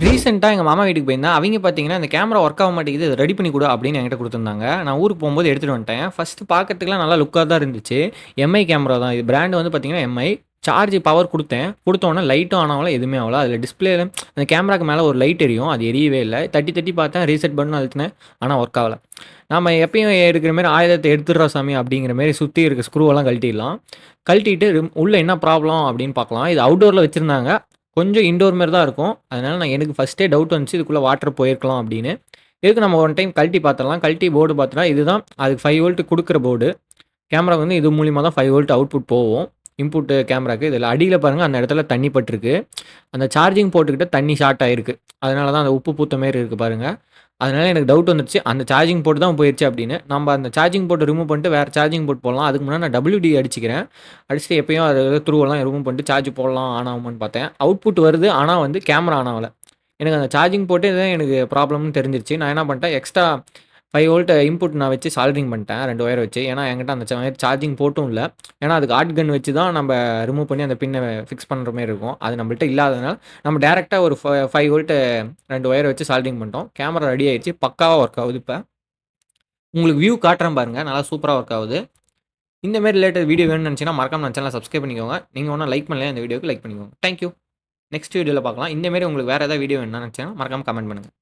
ரீசெண்டாக எங்கள் மாமா வீட்டுக்கு போயிருந்தேன். அவங்க பார்த்தீங்கன்னா, "இந்த கேமரா ஒர்க் ஆக மாட்டேங்குது. ரெடி பண்ணி கொடு அப்படின்னு என்கிட்ட கொடுத்துருந்தாங்க நான் ஊருக்கு போகும்போது எடுத்துட்டு வந்துட்டேன். ஃபஸ்ட்டு பார்க்கறதுக்குலாம் நல்லா லுக்காக தான் இருந்துச்சு. எம்ஐ கேமரா தான். இது பிராண்ட் வந்து பார்த்தீங்கன்னா எம்ஐ. சார்ஜ் பவர் கொடுத்தேன் கொடுத்தோன்னே லைட்டும் ஆன் எதுவுமே ஆகல. அதில் டிஸ்பிளேல அந்த கேமராக்கு மேலே ஒரு லைட் எரியும். அது எரியவே இல்லை தட்டி தட்டி பார்த்தேன். ரீசெட் பண்ணு அழுத்தினேன் ஆனால் ஒர்க் ஆகலை நம்ம எப்பயும் எடுக்கிற மாதிரி ஆயுதத்தை எடுத்துடுறோம் சாமி" அப்படிங்கிற மாரி சுற்றி இருக்க ஸ்க்ரூவெல்லாம் கழட்டிடலாம். கழட்டிட்டு உள்ளே என்ன ப்ராப்ளம் அப்படின்னு பார்க்கலாம். இது அவுடோரில் வச்சுருந்தாங்க கொஞ்சம் இன்டோர் மாதிரி தான் இருக்கும். அதனால் நான் எனக்கு ஃபஸ்ட்டே டவுட் வந்துச்சு. இதுக்குள்ளே வாட்டர் போயிருக்கலாம் அப்படின்னு. எதுக்கு நம்ம ஒன் டைம் கழட்டி பார்த்துடலாம். கழட்டி போர்டு பார்த்தோன்னா இதுதான் அதுக்கு ஃபைவ் வோல்ட் கொடுக்குற போர்டு. கேமரா வந்து இது மூலிமா தான் ஃபைவ் வோல்ட் அவுட்புட் போகும் இன்புட்டு கேமராக்கு. இதில் அடியில் பாருங்கள் அந்த இடத்துல தண்ணி பட்டிருக்கு அந்த சார்ஜிங் போட்டுக்கிட்ட தண்ணி ஷார்ட் ஆயிருக்கு. அதனால தான் அந்த உப்பு பூத்த மாரி இருக்குது பாருங்கள் அதனால் எனக்கு டவுட் வந்துருச்சு. அந்த சார்ஜிங் போட்டு தான் போயிருச்சு அப்படின்னு. நம்ம அந்த சார்ஜிங் போட்டு ரிமூவ் பண்ணிட்டு வேறு சார்ஜிங் போட்டு போடலாம். அதுக்கு முன்னாடி நான் WD அடிச்சுக்கிறேன். அடிச்சுட்டு எப்பயும் அது த்ரூவெல்லாம் ரிமூவ் பண்ணிட்டு சார்ஜ் போடலாம் ஆன் ஆகுமான்னு பார்த்தேன். அவுட்புட் வருது. ஆனால் வந்து கேமரா ஆன் ஆகலை எனக்கு அந்த சார்ஜிங் போட்டு தான் எனக்கு ப்ராப்ளம்னு தெரிஞ்சிருச்சு. நான் என்ன பண்ணிட்டேன், எக்ஸ்ட்ரா ஃபைவ் வோல்ட் இன்புட் நான் வச்சு சால்டரிங் பண்ணிட்டேன். ரெண்டு ஒயர் வச்சு. ஏன்னா என்கிட்ட அந்த ச சார்ஜிங் போட்டும் இல்லை ஏன்னா அதுக்கு ஆட் கன் வச்சு தான் நம்ம ரிமூவ் பண்ணி அந்த பின்னை ஃபிக்ஸ் பண்ணுற மாதிரி இருக்கும். அது நம்மள்ட்ட இல்லாததுனால, நம்ம டேரெக்டாக ஒரு ஃப 5 வோல்ட் 2 ஒயர் வச்சு சால்டரிங் பண்ணிட்டோம். கேமரா ரெடி ஆயிருச்சு. பக்காவாக ஒர்க் ஆகுது இப்போ உங்களுக்கு வியூ காட்டுறேன் பாருங்கள் நல்லா சூப்பராக ஒர்க் ஆகுது. இந்த மாதிரி ரிலேட்டட் வீடியோ வேணும்னு நினைச்சீங்கன்னா, மறக்காம நான் சேனல சப்ஸ்கிரைப் பண்ணிக்கோங்க. நீங்கள் ஒன்றும் லைக் பண்ணல இந்த வீடியோக்கு லைக் பண்ணிக்கோங்க. Thank you. நெக்ஸ்ட் வீடியோவில் பார்க்கலாம். இந்தமாரி உங்களுக்கு வேறு ஏதாவது வீடியோ வேணும்னு நினச்சேன்னா மறக்காம கமெண்ட் பண்ணுங்கள்